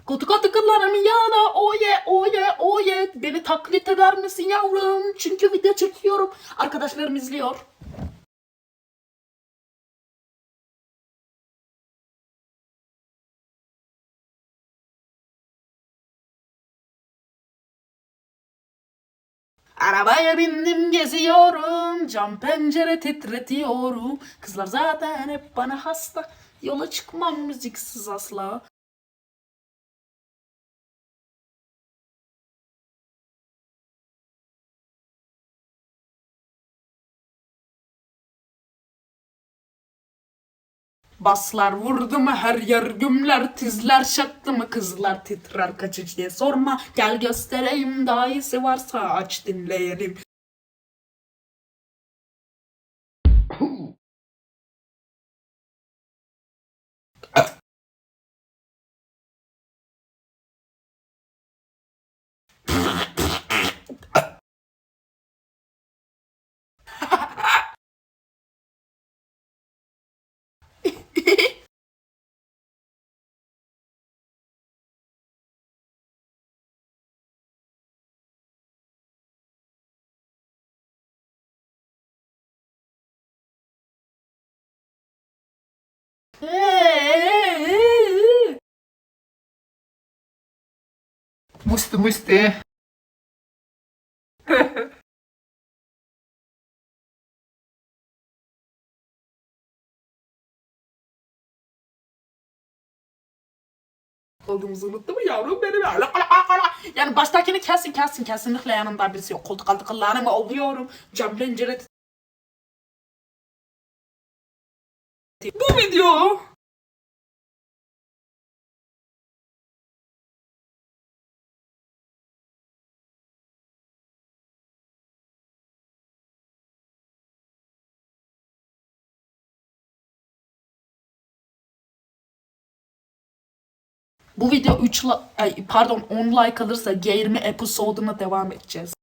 Koltuğa tıkırlarım yana oye oye oye. Beni taklit eder misin yavrum? Çünkü video çekiyorum. Arkadaşlarım izliyor. Arabaya bindim geziyorum Cam pencere titretiyorum Kızlar zaten hep bana hasta Yola çıkmam müziksiz asla Baslar vurdu mu her yer gümler tizler şaktı mı kızlar titrer kaçıcı diye sorma gel göstereyim daha iyisi varsa aç dinleyelim. Musti musti. Olduğumuzu unuttu mu yavrum benim? Yani baştakini kesin kesin kesinlikle yanımda birisi yok. Koltuk altı kıllarımı oluyorum. Cam pencere Bu video Bu video 3 la- ay, pardon 10 like alırsa G20 episode'una devam edeceğiz.